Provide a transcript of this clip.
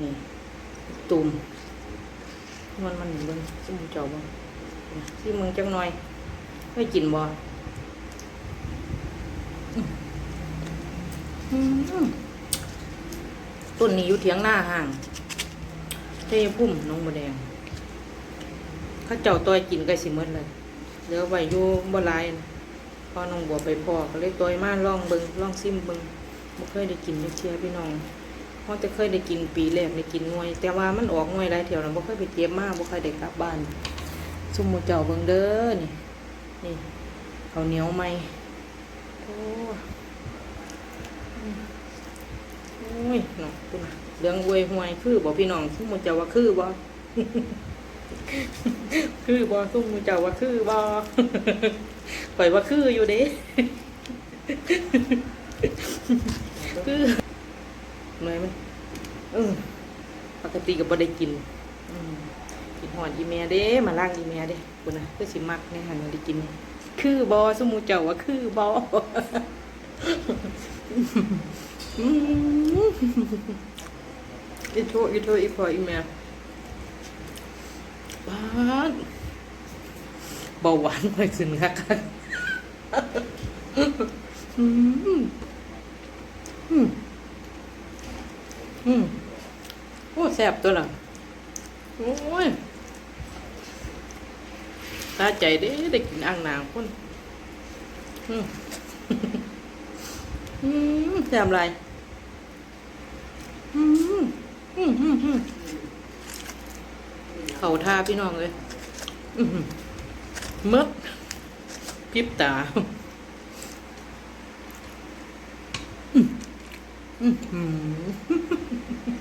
นี่ตุ่มมันมันเบิ่งซิมเจ้าบ่นี่ซิมึงจังหน่อยไม่กินบ่อืมอืมต้นนี้อยู่เถียงหน้าห่างเทพุ่มน้องบัวแดงข้าเจ้าตัวกินก็สิหมดเลยเหลือไว้อยู่บ่หลายพอน้องบัวไปพอก็เลยตัวมาลองเบิงลองซิมเบิงบ่เคยได้กินจักเชียพี่น้อง เพราจะเคยได้กินปีแรกได้กินหน่วย แต่ว่ามันออกหน่วยหลายเที่ยวแล้วบ่เคยไปเก็บมาบ่เคยได้กลับบ้านซุมมูเจ้าเบิงเด้อนี่นี่เขาเหนียวไหมโอ้อืมโอ้ยน้องคุณน่ะเรื่องอวยหวยคือบ่พี่น้องซุมมูเจ้าว่าคือบ่คือบอซุ่มมือเจ้าว่าคือบอปล่อยว่าคืออยู่เด้คือ หนื่อยมันเออปกติก็บ่ได้กินอืมกินหอดอีเมียเด้มาล่างอีเมียเด้คุณนะคือสิมักเนี่ยหันมาได้กิน คือบอซุ่มมือเจ้าว่าคือบออืมอีโทอีโทอีพออีเมียบ้านเบาหวานไปขึ้นค่ะอืมอืมอืมโอ้ แซ่บตัวละโอ้ยตาใจเด้ได้กินอ่างนางคนอืมอืมแซ่บไรอืมอืมอืมอืมเขาท่าพี่น้องเลยอื้อหือมึกพริบตาอื้ออื้อหือ